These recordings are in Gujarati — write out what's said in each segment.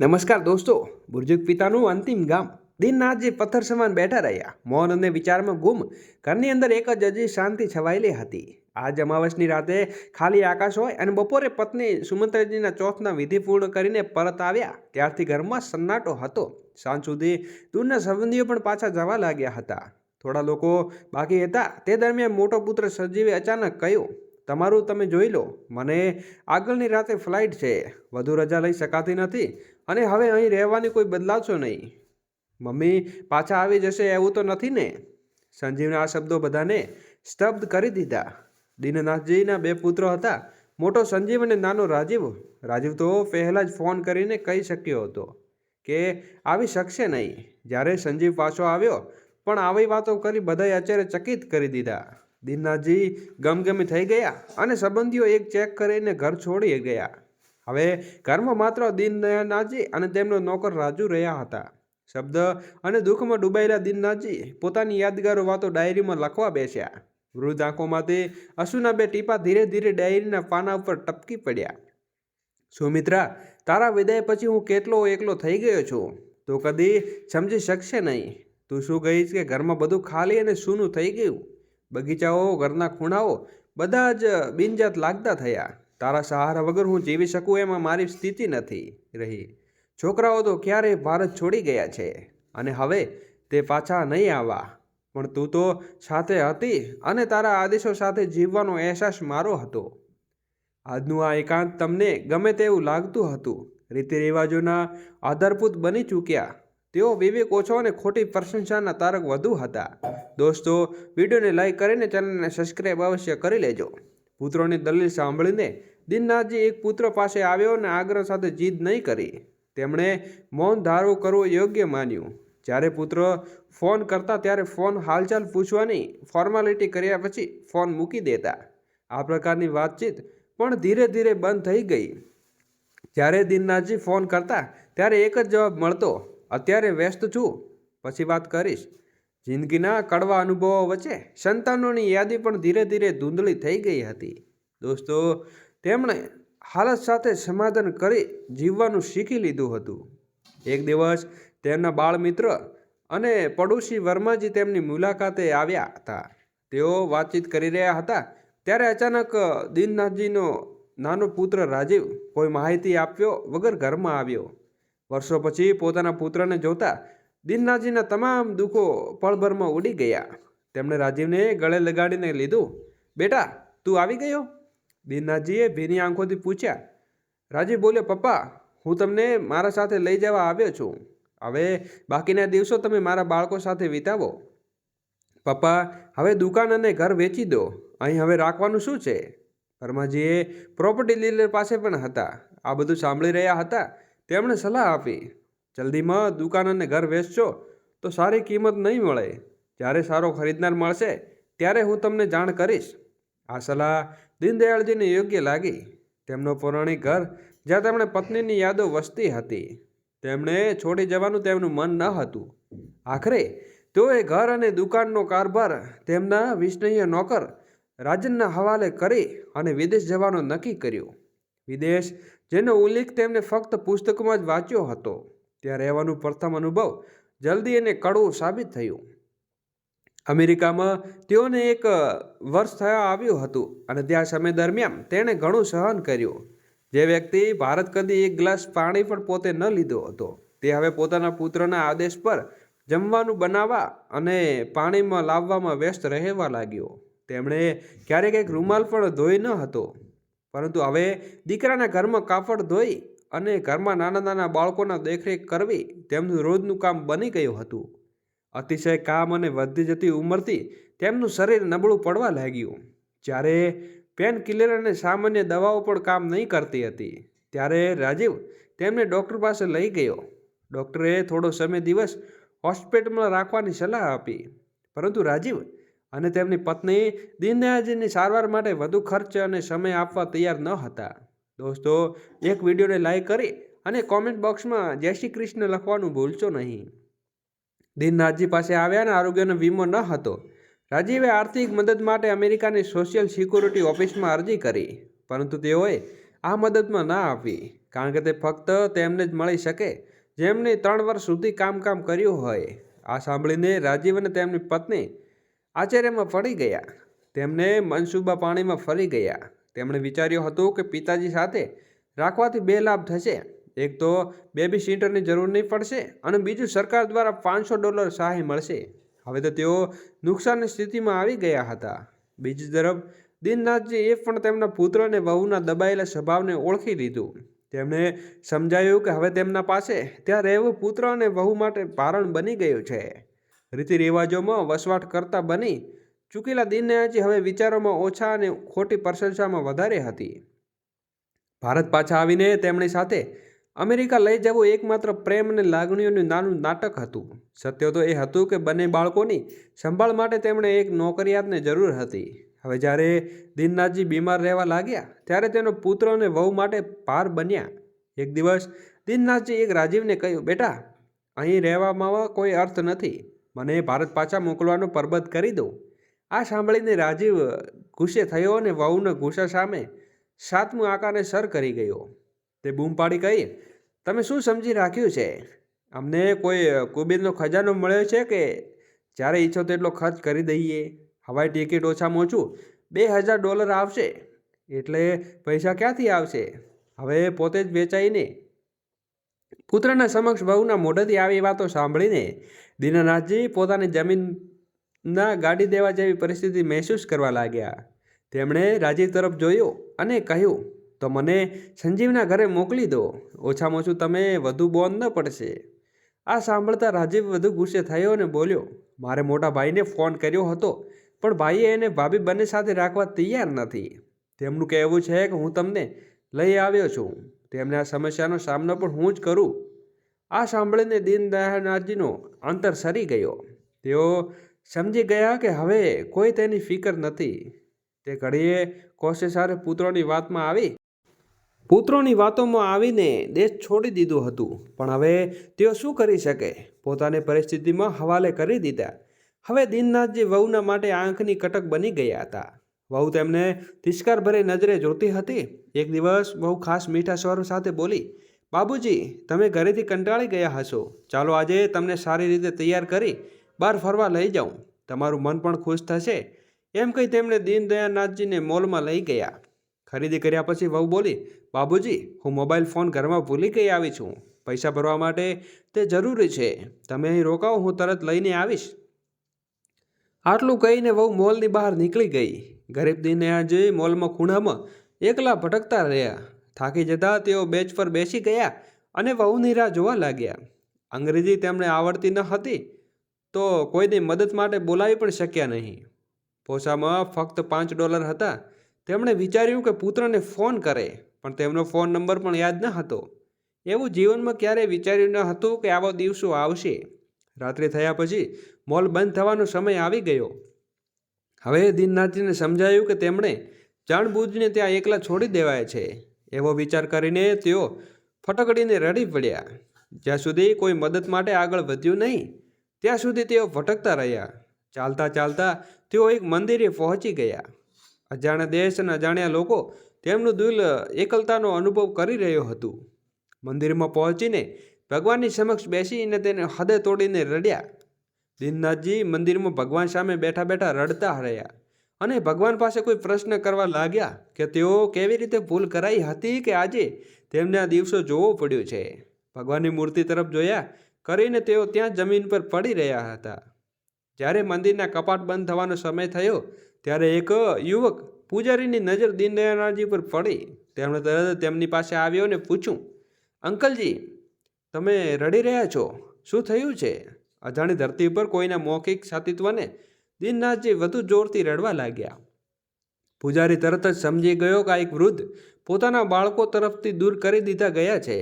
નમસ્કાર દોસ્તો બુર્જુગ પિતાનું અંતિમ ગામ. દિનનાથજી પથ્થર સમાન બેઠા રહ્યા. મૌન અને વિચારમાં ગુમ. ઘરની અંદર એક જ અજી શાંતિ છવાયેલી હતી. આજ અમાવસની રાતે ખાલી આકાશ હોય અને બપોરે પત્ની સુમંત્રજીના ચોથના વિધિ પૂર્ણ કરીને પરત આવ્યા. ત્યારથી ઘરમાં સન્નાટો હતો. સાંજ સુધી દૂરના સંબંધીઓ પણ પાછા જવા લાગ્યા હતા. થોડા લોકો બાકી હતા. તે દરમિયાન મોટો પુત્ર સજીવે અચાનક કહ્યું, તમારું તમે જોઈ લો. મને આગળની રાતે ફ્લાઇટ છે. વધુ રજા લઈ શકાતી નથી. અને હવે અહીં રહેવાની કોઈ બદલાવશો નહીં. મમ્મી, પાછા આવી જશે એવું તો નથી ને? સંજીવના આ શબ્દો બધાને સ્તબ્ધ કરી દીધા. દીનનાથજીના બે પુત્રો હતા. મોટો સંજીવ અને નાનો રાજીવ. રાજીવ તો પહેલાં જ ફોન કરીને કહી શક્યો હતો કે આવી શકશે નહીં. જ્યારે સંજીવ પાછો આવ્યો, પણ આવી વાતો કરી બધાએ અત્યારે ચકિત કરી દીધા. દીનનાથજી ગમગમી થઈ ગયા અને સંબંધીઓ એક ચેક કરીને ઘર છોડી ગયા. હવે કર્મ માત્ર દીનનાથજી અને તેમનો નોકર રાજુ રહ્યા હતા. શબ્દ અને દુઃખમાં ડૂબાયેલા દીનનાથજી પોતાની યાદગારો વાતો ડાયરીમાં લખવા બેસ્યા. વૃદ્ધ આંખોમાંથી અશુના બે ટીપા ધીરે ધીરે ડાયરીના પાના ઉપર ટપકી પડ્યા. સુમિત્રા, તારા વિદાય પછી હું કેટલો એકલો થઈ ગયો છું? તું કદી સમજી શકશે નહીં. તું શું કહીશ કે ઘરમાં બધું ખાલી અને સૂનું થઈ ગયું? બગીચાઓ, ઘરના ખૂણાઓ, બધા જ બિનજાત લાગતા થયા. તારા સહારા વગર હું જીવી શકું એમાં મારી સ્થિતિ નથી રહી. છોકરાઓ તો ક્યારેય ભારત છોડી ગયા છે અને હવે તે પાછા નહીં આવવા. પણ તું તો સાથે હતી અને તારા આદેશો સાથે જીવવાનો અહેસાસ મારો હતો. આજનું આ એકાંત તમને ગમે તેવું લાગતું હતું. રીતિ રિવાજોના આધારભૂત બની ચૂક્યા. તેઓ વિવેક ઓછો અને ખોટી પ્રશંસાના તારક વધુ હતા. દોસ્તો, વિડીયોને લાઈક કરીને ચેનલને સબસ્ક્રાઈબ અવશ્ય કરી લેજો. પુત્રોની દલીલ સાંભળીને દિનનાથજી એક પુત્ર પાસે આવ્યો અને આગ્રહ સાથે જીદ નહીં કરી. તેમણે મૌન ધારો કરવો યોગ્ય માન્યું. જ્યારે પુત્ર ફોન કરતા ત્યારે ફોન હાલચાલ પૂછવાની ફોર્માલિટી કર્યા પછી ફોન મૂકી દેતા. આ પ્રકારની વાતચીત પણ ધીરે ધીરે બંધ થઈ ગઈ. જ્યારે દિનનાથજી ફોન કરતા ત્યારે એક જ જવાબ મળતો, અત્યારે વ્યસ્ત છું. પછી વાત કરીશ. જિંદગીના કડવા અનુભવો વચ્ચે સંતાનોની યાદી પણ ધીરે ધીરે ધૂંધળી થઈ ગઈ હતી. દોસ્તો તેમણે હાલત સાથે સમાધાન કરી જીવવાનું શીખી લીધું હતું. એક દિવસ તેમના બાળ મિત્ર અને પડોશી વર્માજી તેમની મુલાકાતે આવ્યા હતા. તેઓ વાતચીત કરી રહ્યા હતા, ત્યારે અચાનક દીનનાથજીનો નાનો પુત્ર રાજીવ કોઈ માહિતી આપ્યો વગર ઘરમાં આવ્યો. વર્ષો પછી પોતાના પુત્રને જોતા દીનનાથજીના તમામ દુઃખો પળભરમાં ઉડી ગયા. તેમણે રાજીવને ગળે લગાડીને લીધું, બેટા, તું આવી ગયો? દીનનાથજીએ ભીની આંખોથી પૂછ્યા રાજીવ બોલ્યો, પપ્પા, હું તમને મારા સાથે લઈ જવા આવ્યો છું. હવે બાકીના દિવસો તમે મારા બાળકો સાથે વિતાવો. પપ્પા, હવે દુકાન અને ઘર વેચી દો. અહીં હવે રાખવાનું શું છે? પરમાજીએ પ્રોપર્ટી ડીલર પાસે પણ હતા. આ બધું સાંભળી રહ્યા હતા. તેમણે સલાહ આપી, જલ્દીમાં દુકાન અને ઘર વેચશો તો સારી કિંમત નહીં મળે. જ્યારે સારો ખરીદનાર મળશે, ત્યારે હું તમને જાણ કરીશ. આ સલાહ દીનદયાળજીને યોગ્ય લાગી. તેમનો પૌરાણિક ઘર, જ્યાં તેમણે પત્નીની યાદો વસતી હતી, તેમણે છોડી જવાનું તેમનું મન ન હતું. આખરે, તેઓએ ઘર અને દુકાનનો કારભાર, તેમના વિશ્વનીય નોકર, રાજનના હવાલે કરી અને વિદેશ જવાનો નક્કી કર્યું. વિદેશ, જેનો ઉલ્લેખ તેમણે ફક્ત પુસ્તકમાં જ વાંચ્યો હતો. ત્યાં રહેવાનું પ્રથમ અનુભવ જલ્દી અને કડવું સાબિત થયું. અમેરિકામાં તેઓને એક વર્ષ થયા આવ્યું હતું અને ત્યાં સમય દરમિયાન તેણે ઘણું સહન કર્યું. જે વ્યક્તિ ભારત કદી એક ગ્લાસ પાણી પણ પોતે ન લીધો હતો. તે હવે પોતાના પુત્રના આદેશ પર જમવાનું બનાવવા અને પાણીમાં લાવવામાં વ્યસ્ત રહેવા લાગ્યો. તેમણે ક્યારેક એક રૂમાલ પણ ધોઈ ન હતો. પરંતુ હવે દીકરાના ઘરમાં કાપડ ધોઈ અને ઘરમાં નાના નાના બાળકોના દેખરેખ કરવી તેમનું રોજનું કામ બની ગયું હતું. અતિશય કામ અને વધતી જતી ઉંમરથી તેમનું શરીર નબળું પડવા લાગ્યું. જ્યારે પેન કિલર અને સામાન્ય દવાઓ પણ કામ નહીં કરતી હતી, ત્યારે રાજીવ તેમને ડૉક્ટર પાસે લઈ ગયો. ડૉક્ટરે થોડો સમય દિવસ હોસ્પિટલમાં રાખવાની સલાહ આપી. પરંતુ રાજીવ અને તેમની પત્ની દીનદયાજીની સારવાર માટે વધુ ખર્ચ અને સમય આપવા તૈયાર ન હતા. દોસ્તો, એક વિડીયોને લાઈક કરી અને કોમેન્ટ બોક્સમાં જય શ્રી કૃષ્ણ લખવાનું ભૂલશો નહીં. દીનનાથજી પાસે આવ્યા અને આરોગ્યનો વીમો ન હતો. રાજીવે આર્થિક મદદ માટે અમેરિકાની સોશિયલ સિક્યુરિટી ઓફિસમાં અરજી કરી, પરંતુ તેઓએ આ મદદમાં ના આપી, કારણ કે તે ફક્ત તેમને જ મળી શકે જેમણે ત્રણ વર્ષ સુધી કામ કામ કર્યું હોય. આ સાંભળીને રાજીવ અને તેમની પત્ની આશ્ચર્યમાં પડી ગયા. તેમને મનસૂબા પાણીમાં ફરી ગયા. તેમણે વિચાર્યું હતું કે પિતાજી સાથે રાખવાથી બે લાભ થશે. એક તો બેબી સીટરની જરૂર નહીં પડશે અને બીજું સરકાર દ્વારા પાંચસો ડોલર સહાય મળશે. હવે તો તેઓ નુકસાનની સ્થિતિમાં આવી ગયા હતા. બીજી તરફ દિનનાથજી એ પણ તેમના પુત્ર અને વહુના દબાયેલા સ્વભાવને ઓળખી લીધું. તેમણે સમજાયું કે હવે તેમના પાસે ત્યાં રહેવું પુત્ર અને વહુ માટે ભારણ બની ગયું છે. રીતિ રિવાજોમાં વસવાટ કરતા બની ચૂકેલા દીનનાથજી હવે વિચારોમાં ઓછા અને ખોટી પ્રશંસામાં વધારે હતી. ભારત પાછા આવીને તેમની સાથે અમેરિકા લઈ જવું એકમાત્ર પ્રેમ અને લાગણીઓનું નાનું નાટક હતું. સત્ય તો એ હતું કે બંને બાળકોની સંભાળ માટે તેમણે એક નોકરિયાતને જરૂર હતી. હવે જ્યારે દિનનાથજી બીમાર રહેવા લાગ્યા, ત્યારે તેનો પુત્ર અને વહુ માટે પાર બન્યા. એક દિવસ દિનનાથજી એક રાજીવને કહ્યું, બેટા, અહીં રહેવામાં કોઈ અર્થ નથી. મને ભારત પાછા મોકલવાનો પરબત કરી દો. આ સાંભળીને રાજીવ ગુસ્સે થયો અને વહુના ગુસ્સા સામે સાતમું આકાને સર કરી ગયો. તે બૂમ પાડી કહી, તમે શું સમજી રાખ્યું છે? અમને કોઈ કુબેરનો ખજાનો મળ્યો છે કે જ્યારે ઈચ્છો તેટલો ખર્ચ કરી દઈએ? હવાઈ ટિકિટ ઓછામાં ઓછું બે હજાર ડોલર આવશે. એટલે પૈસા ક્યાંથી આવશે? હવે પોતે જ વેચાઈને. પુત્રના સમક્ષ વહુના મોઢેથી આવી વાતો સાંભળીને દીનાનાથજી પોતાની જમીનના ગાડી દેવા જેવી પરિસ્થિતિ મહેસૂસ કરવા લાગ્યા. તેમણે રાજીવ તરફ જોયું અને કહ્યું તો મને સંજીવના ઘરે મોકલી દો. ઓછામાં ઓછું તમે વધુ બોન ન પડશે. આ સાંભળતા રાજીવ વધુ ગુસ્સે થયો અને બોલ્યો, મારે મોટા ભાઈને ફોન કર્યો હતો, પણ ભાઈએ એને ભાભી બંને સાથે રાખવા તૈયાર નથી. તેમનું કહેવું છે કે હું તમને લઈ આવ્યો છું. તેમને આ સમસ્યાનો સામનો પણ હું જ કરું. આ સાંભળીને દીનદયાળનાથજીનો અંતર સરી ગયો. તેઓ સમજી ગયા કે હવે કોઈ તેની ફિકર નથી. તે ઘડીએ કોશેસારે પુત્રોની વાતમાં આવી પુત્રોની વાતોમાં આવીને દેશ છોડી દીધું હતું. પણ હવે તેઓ શું કરી શકે? પોતાની પરિસ્થિતિમાં હવાલે કરી દીધા. હવે દિનનાથજી વહુના માટે આંખની કટક બની ગયા હતા. વહુ તેમને તિષ્કાર ભરી નજરે જોતી હતી. એક દિવસ બહુ ખાસ મીઠા સ્વર સાથે બોલી, બાબુજી, તમે ઘરેથી કંટાળી ગયા હશો. ચાલો આજે તમને સારી રીતે તૈયાર કરી બહાર ફરવા લઈ જાઉં. તમારું મન પણ ખુશ થશે. એમ કહી તેમણે દીનદયાળનાથજીને મોલમાં લઈ ગયા. ખરીદી કર્યા પછી વહુ બોલી બાબુજી, હું મોબાઈલ ફોન ઘરમાં ભૂલી ગઈ આવી છું. પૈસા ભરવા માટે તે જરૂરી છે. તમે અહીં રોકાઓ, હું તરત લઈને આવીશ. આટલું કહીને વહુ મોલની બહાર નીકળી ગઈ. ગરીબ દીનદયાળજી મોલમાં ખૂણામાં એકલા ભટકતા રહ્યા. થાકી જતા તેઓ બેચ પર બેસી ગયા અને વહુની રાહ જોવા લાગ્યા. અંગ્રેજી તેમણે આવડતી ન હતી, તો કોઈની મદદ માટે બોલાવી પણ શક્યા નહીં. પોસામાં ફક્ત પાંચ ડોલર હતા. તેમણે વિચાર્યું કે પુત્રને ફોન કરે. પણ તેમનો ફોન નંબર પણ યાદ ન હતો. એવું જીવનમાં ક્યારેય વિચાર્યું ન હતું કે આવો દિવસો આવશે. રાત્રે થયા પછી મોલ બંધ થવાનો સમય આવી ગયો. હવે દિનનાથજીને સમજાયું કે તેમણે જાણબૂજને ત્યાં એકલા છોડી દેવાય છે. એવો વિચાર કરીને તેઓ ફટકડીને રડી પડ્યા. જ્યાં સુધી કોઈ મદદ માટે આગળ વધ્યું નહીં, ત્યાં સુધી તેઓ ભટકતા રહ્યા. ચાલતા ચાલતા તેઓ એક મંદિરે પહોંચી ગયા. અજાણ્યા દેશ અને અજાણ્યા લોકો તેમનું દિલ એકલતાનો અનુભવ કરી રહ્યો હતું. મંદિરમાં પહોંચીને ભગવાનની સમક્ષ બેસીને તેને હદે તોડીને રડ્યા. દિનનાથજી મંદિરમાં ભગવાન સામે બેઠા બેઠા રડતા રહ્યા અને ભગવાન પાસે કોઈ પ્રશ્ન કરવા લાગ્યા કે તેઓ કેવી રીતે ભૂલ કરાઈ હતી કે આજે તેમને આ દિવસો જોવો પડ્યો છે? ભગવાનની મૂર્તિ તરફ જોયા કરીને તેઓ ત્યાં જમીન પર પડી રહ્યા હતા. જ્યારે મંદિરના કપાટ બંધ થવાનો સમય થયો, ત્યારે એક યુવક પૂજારીની નજર દીનદયાળજી પર પડી. તેમણે તરત તેમની પાસે આવ્યો અને પૂછ્યું, અંકલજી, તમે રડી રહ્યા છો? શું થયું છે? અજાણી ધરતી પર કોઈના મૌખિક સાતિત્વને દીનનાથજી વધુ જોરથી રડવા લાગ્યા. પૂજારી તરત જ સમજી ગયો કે એક વૃદ્ધ પોતાના બાળકો તરફથી દૂર કરી દીધા ગયા છે.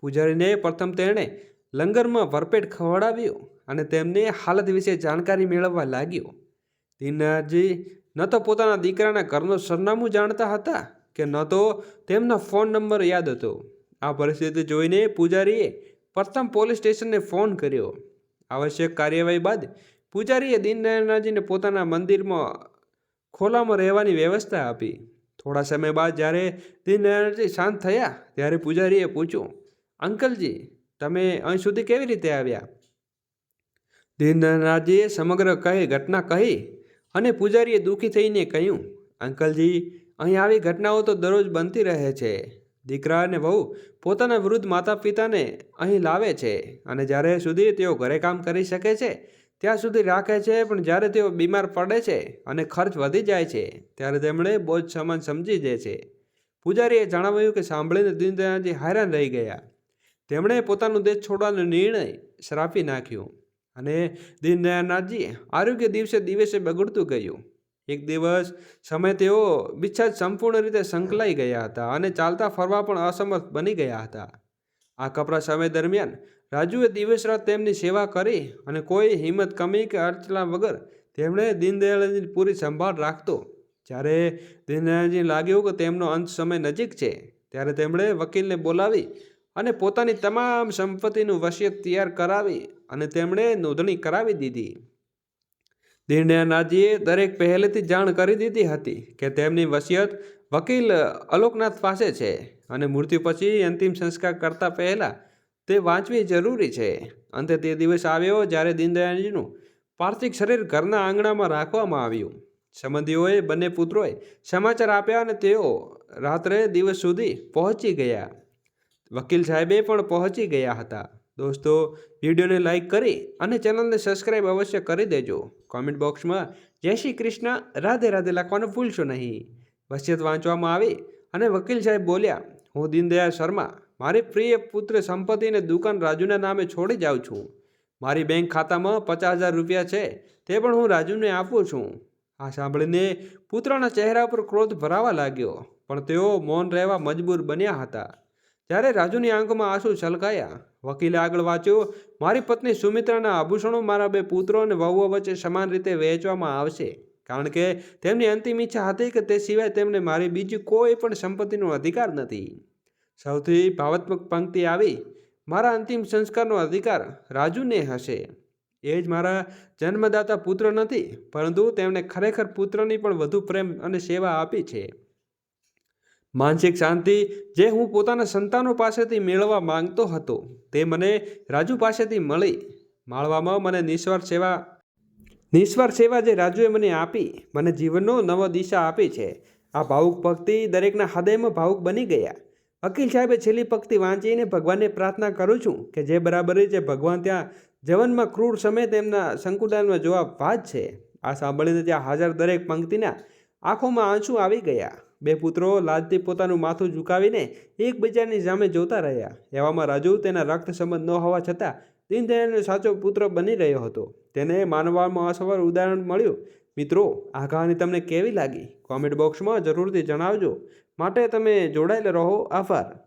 પૂજારીને પ્રથમ તેણે લંગરમાં ભરપેટ ખવડાવ્યું અને તેમની હાલત વિશે જાણકારી મેળવવા લાગ્યો. દીનનાથજી ન તો પોતાના દીકરાના ઘરનું સરનામું જાણતા હતા કે ન તો તેમનો ફોન નંબર યાદ હતો. આ પરિસ્થિતિ જોઈને પૂજારીએ પ્રથમ પોલીસ સ્ટેશનને ફોન કર્યો. આવશ્યક કાર્યવાહી બાદ પૂજારીએ દીનદયાળજીને પોતાના મંદિરમાં ખોલામાં રહેવાની વ્યવસ્થા આપી. થોડા સમય બાદ જ્યારે દીનદયાળજી શાંત થયા ત્યારે પૂજારીએ પૂછ્યું, અંકલજી, તમે અહીં સુધી કેવી રીતે આવ્યા? દીનદયાળજીએ સમગ્ર કહી ઘટના કહી અને પૂજારીએ દુઃખી થઈને કહ્યું, અંકલજી, અહીં આવી ઘટનાઓ તો દરરોજ બનતી રહે છે. દીકરા અને વહુ પોતાના વૃદ્ધ માતા પિતાને અહીં લાવે છે અને જ્યારે સુધી તેઓ ઘરે કામ કરી શકે છે, ત્યાં સુધી રાખે છે, પણ જ્યારે તેઓ બીમાર પડે છે અને ખર્ચ વધી જાય છે, ત્યારે તેમણે બોજ સમાન સમજી જાય છે. પૂજારીએ જણાવ્યું કે સાંભળીને દીનદયાળજી હેરાન રહી ગયા. તેમણે પોતાનો દેશ છોડવાનો નિર્ણય શ્રાપી નાખ્યો. અને દીનદયાળનાથજી આરોગ્ય દિવસે દિવસે બગડતું ગયું. એક દિવસ સમય તેઓ બિચ્છા સંપૂર્ણ રીતે સંકલાઈ ગયા હતા અને ચાલતા ફરવા પણ અસમર્થ બની ગયા હતા. આ કપરા સમય દરમિયાન રાજુએ દિવસ રાત તેમની સેવા કરી અને કોઈ હિંમત, કમી કે અર્ચના વગર તેમણે દીનદયાળજીની પૂરી સંભાળ રાખતો. જ્યારે દીનદયાળજી લાગ્યું કે તેમનો અંત સમય નજીક છે, ત્યારે તેમણે વકીલને બોલાવી અને પોતાની તમામ સંપત્તિનું વસિયત તૈયાર કરાવી અને તેમણે નોંધણી કરાવી દીધી. દીનદયાનાજીએ દરેક પહેલેથી જાણ કરી દીધી હતી કે તેમની વસિયત વકીલ અલોકનાથ પાસે છે અને મૃત્યુ પછી અંતિમ સંસ્કાર કરતા પહેલાં તે વાંચવી જરૂરી છે. અંતે તે દિવસ આવ્યો જ્યારે દીનદયાળજીનું પાર્થિક શરીર ઘરના આંગણામાં રાખવામાં આવ્યું. સંબંધીઓએ બંને પુત્રોએ સમાચાર આપ્યા અને તેઓ રાત્રે દિવસ સુધી પહોંચી ગયા. વકીલ સાહેબે પણ પહોંચી ગયા હતા. દોસ્તો, વિડીયોને લાઇક કરી અને ચેનલને સબસ્ક્રાઈબ અવશ્ય કરી દેજો. કોમેન્ટ બોક્સમાં, જય શ્રી કૃષ્ણ, રાધે રાધે લખવાનું ભૂલશો નહીં. વસિયત વાંચવામાં આવી અને વકીલ સાહેબ બોલ્યા, હું દીનદયાળ શર્મા, મારી પ્રિય પુત્ર સંપત્તિને દુકાન રાજુના નામે છોડી જાઉં છું. મારી બેંક ખાતામાં પચાસ હજાર રૂપિયા છે, તે પણ હું રાજુને આપું છું. આ સાંભળીને પુત્રના ચહેરા પર ક્રોધ ભરાવા લાગ્યો, પણ તેઓ મૌન રહેવા મજબૂર બન્યા હતા. જ્યારે રાજુની આંખમાં આંસુ છલકાયા. વકીલે આગળ વાંચ્યું, મારી પત્ની સુમિત્રાના આભૂષણો મારા બે પુત્રો અને વહુઓ વચ્ચે સમાન રીતે વહેંચવામાં આવશે. કારણ કે તેમની અંતિમ ઈચ્છા હતી કે તે સિવાય તેમને મારી બીજી કોઈ પણ સંપત્તિનો અધિકાર નથી. સૌથી ભાવાત્મક પંક્તિ આવી, મારા અંતિમ સંસ્કારનો અધિકાર રાજુને હશે. એ જ મારા જન્મદાતા પુત્ર નથી, પરંતુ તેમણે ખરેખર પુત્રની પણ વધુ પ્રેમ અને સેવા આપી છે. માનસિક શાંતિ જે હું પોતાના સંતાનો પાસેથી મેળવવા માંગતો હતો, તે મને રાજુ પાસેથી મળી. માળવામાં મને નિસ્વાર્થ સેવા નિસ્વાર્થ સેવા જે રાજુએ મને આપી, મને જીવનનો નવો દિશા આપી છે. આ ભાવુક ભક્તિ દરેકના હૃદયમાં ભાવુક બની ગયા. વકીલ સાહેબે છેલ્લી પક્તિ વાંચીને ભગવાનને પ્રાર્થના કરું છું કે જે બરાબરી છે, ભગવાન ત્યાં જવનમાં ક્રૂર સમય તેમના સંકુદાનમાં જોવા વાત છે આ સાંભળીને ત્યાં હાજર દરેક પંક્તિના આંખોમાં આંસુ આવી ગયા. બે પુત્રો લાજથી પોતાનું માથું ઝુકાવીને એકબીજાની સામે જોતા રહ્યા. એવામાં રાજુ તેના રક્ત સંબંધ ન હોવા છતાં દીનદયાળનો સાચો પુત્ર બની રહ્યો હતો. તેને માનવામાં અસફળ ઉદાહરણ મળ્યું. મિત્રો, આ કહાની તમને કેવી લાગી? કોમેન્ટ બોક્સમાં જરૂરથી જણાવજો. માટે તમે જોડાયેલા રહો. આભાર.